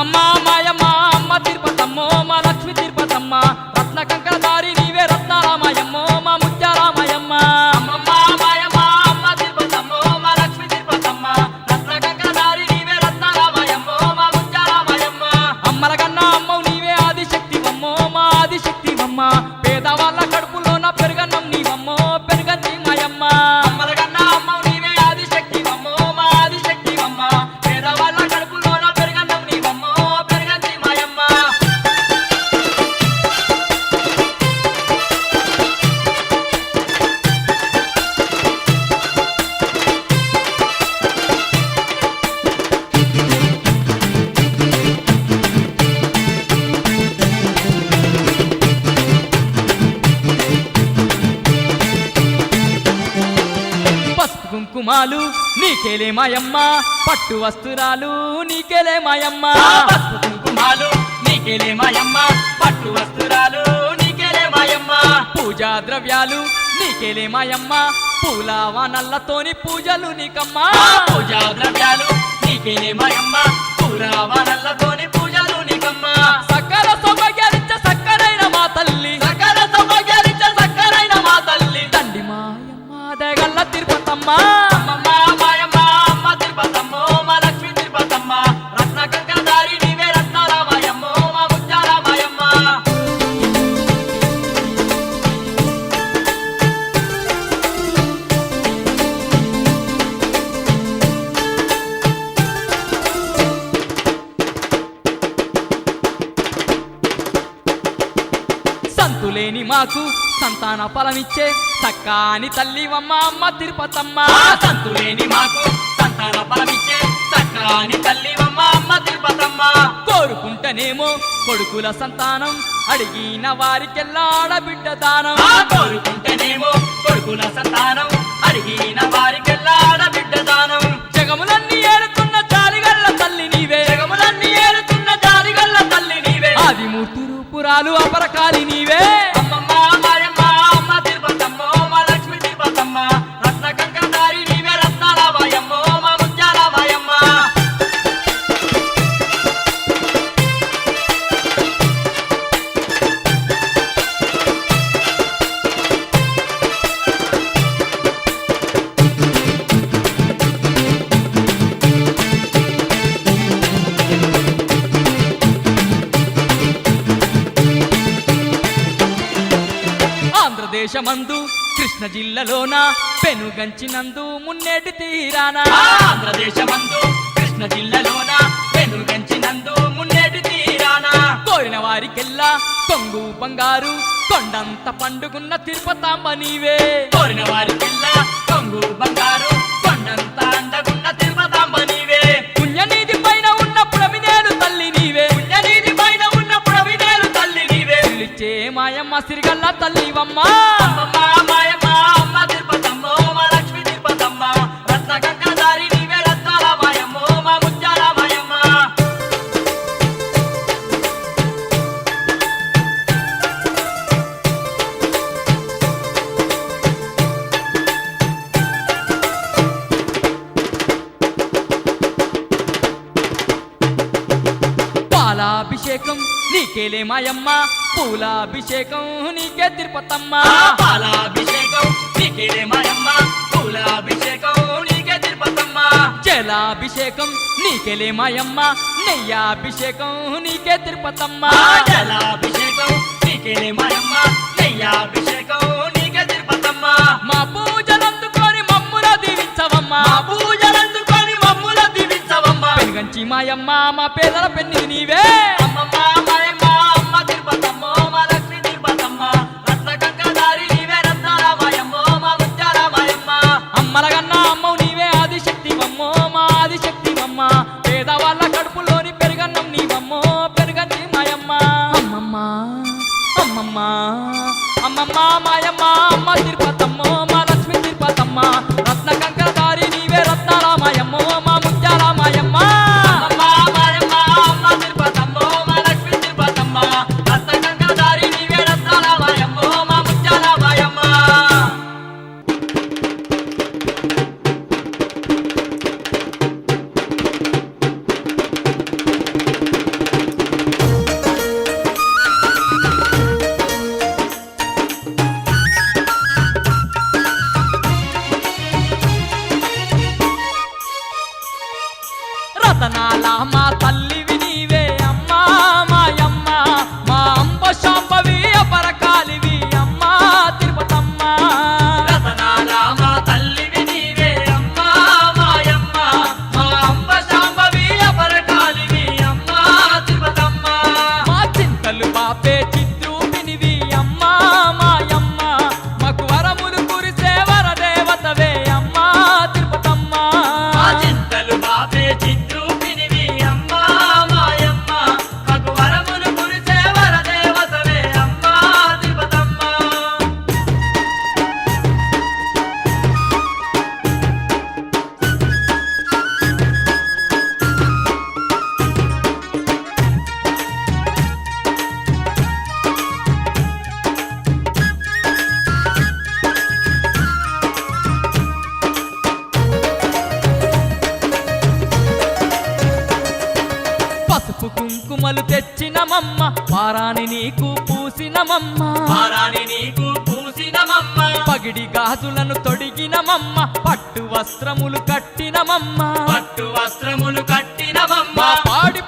అమ్మమ్మ కుంకుమాలు నీకేలే మాయమ్మ. పట్టు వస్త్రాలు నీకేలే మాయమ్మ. కుంకుమాలు నీకేలే మాయమ్మ. పట్టు వస్త్రాలు నీకేలే మాయమ్మ. పూజా ద్రవ్యాలు నీకేలే మాయమ్మ. పూల వానల్లతోని పూజలు నీకమ్మా. పూజా ద్రవ్యాలు నీకేలే మాయమ్మ. పూరావనల్లతోని పూజలు సంతులేని మాకు సంతాన ఫలమిచ్చే సక్కాని తల్లివమ్మ అమ్మ తిరుపతమ్మ. ఆ సంతులేని మాకు సంతాన ఫలమిచ్చే సక్కాని తల్లివమ్మ అమ్మ తిరుపతమ్మ. కోరుకుంటేనేమో కొడుకుల సంతానం అడిగిన వారికెల్లా ఆడబిడ్డ దానం. కోరుకుంటేనేమో కొడుకుల సంతానం అడిగిన వారికెల్లా ఆదిమూర్తి అపరకాలి నీవే. ఆంధ్రదేశమందు కృష్ణ జిల్లాలోన పెనుగంచినందు మున్నేటి తీరానా. ఆంధ్రదేశమందు కృష్ణ జిల్లాలోన వెనుగంచినందు మున్నేటి తీరాన. కోరిన వారికెల్లా కొంగు బంగారు కొండంత పండుగున్న తిరుపతాంబ నీవే. కోరిన వారికెల్లా కొంగు బంగారు కొండంత అండగున్న మాయమ్మ సిరిగల్ల తల్లివమ్మ మాయమ్మ అమ్మ తిరుపతమ్మో మా లక్ష్మి తిరుపతమ్మ. రత్న కంకణదారి నీవే రత్నాల మాయమ్మో మా ముత్యాల మాయమ్మ. పాలాభిషేకం నీకేలే మాయమ్మ. పూలాభిషేకం నీకే తిరుపతమ్మ. పాలాభిషేకం నీకేలే మాయమ్మ. పూలాభిషేకం నీకే తిరుపతమ్మ. జలాభిషేకం నీకేలే మాయమ్మ. నెయ్యాభిషేకం నీకే తిరుపతమ్మ. జలాభిషేకం నీకేలే మాయమ్మ. నెయ్యాభిషేకం నీకే తిరుపతమ్మ. మా పూజలందుకొని మమ్ముల దీవించవమ్మ. పూజలందుకొని మమ్ముల దీవించవమ్మ. పెనుగంచి మాయమ్మ మా పేదల పెన్ని నీవే. అమ్మమ్మ రతనాల మా తల్లివి పూసినమమ్మ. పారాని నీకు పూసినమమ్మ. పారాని నీకు పూసినమమ్మ. పగిడి గాజులను తొడిగినమమ్మ. పట్టు వస్త్రములు కట్టినమమ్మ. పట్టు వస్త్రములు కట్టినమమ్మ. పాడి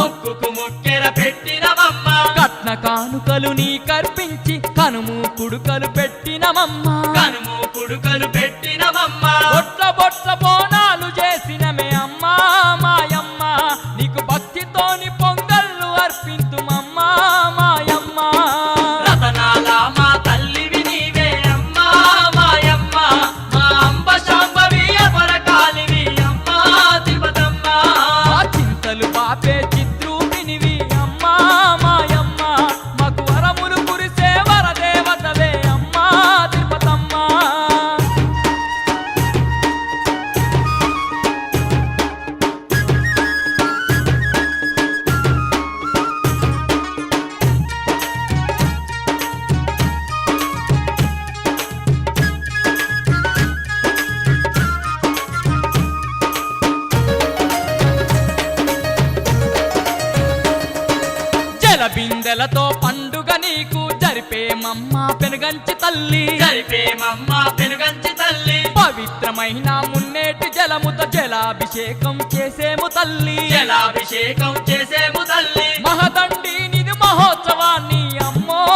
ముక్కుకు ముక్కెర పెట్టినమమ్మ కట్న కానుకలు నీ కర్పించి కనుము కుడుకలు పెట్టినమమ్మ కనుము కుడుకలు పెట్టినమమ్మ బొట్ల బొట్ల పో బిందెల బిందెలతో పండుగ నీకు జరిపేమమ్మా పెనుగంచి తల్లి. జరిపేమమ్మా పెనుగంచి తల్లి. పవిత్రమైన మున్నేటి జలముతో జలాభిషేకం చేసేము తల్లి. జలాభిషేకం చేసేము తల్లి. మహదండి నిధి మహోత్సవాన్ని అమ్మో